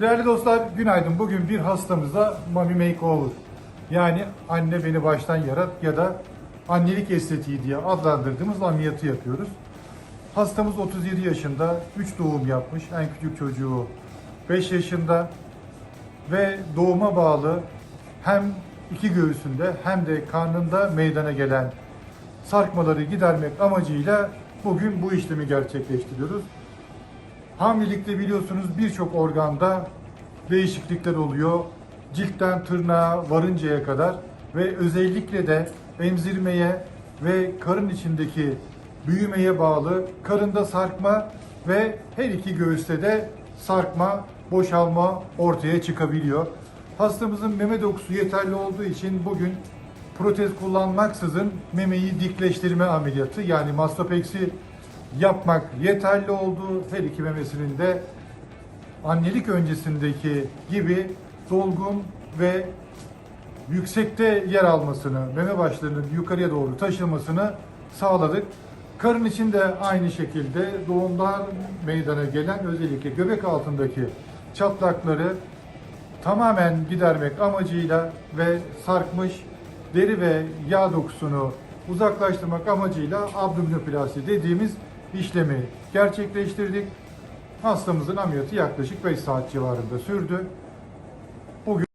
Değerli dostlar günaydın. Bugün bir hastamıza Mami Makeover yani anne beni baştan yarat ya da annelik estetiği diye adlandırdığımız ameliyatı yapıyoruz. Hastamız 37 yaşında, 3 doğum yapmış. En küçük çocuğu 5 yaşında ve doğuma bağlı hem iki göğsünde hem de karnında meydana gelen sarkmaları gidermek amacıyla bugün bu işlemi gerçekleştiriyoruz. Hamilelikte biliyorsunuz birçok organda değişiklikler oluyor. Ciltten tırnağa varıncaya kadar ve özellikle de emzirmeye ve karın içindeki büyümeye bağlı karında sarkma ve her iki göğüste de sarkma, boşalma ortaya çıkabiliyor. Hastamızın meme dokusu yeterli olduğu için bugün protez kullanmaksızın memeyi dikleştirme ameliyatı yani mastopeksi yapmak yeterli oldu. Her iki memesinin de annelik öncesindeki gibi dolgun ve yüksekte yer almasını, meme başlarının yukarıya doğru taşımasını sağladık. Karın için de aynı şekilde doğumdan meydana gelen özellikle göbek altındaki çatlakları tamamen gidermek amacıyla ve sarkmış deri ve yağ dokusunu uzaklaştırmak amacıyla abdominoplasti dediğimiz işlemi gerçekleştirdik. Hastamızın ameliyatı yaklaşık 5 saat civarında sürdü. Bugün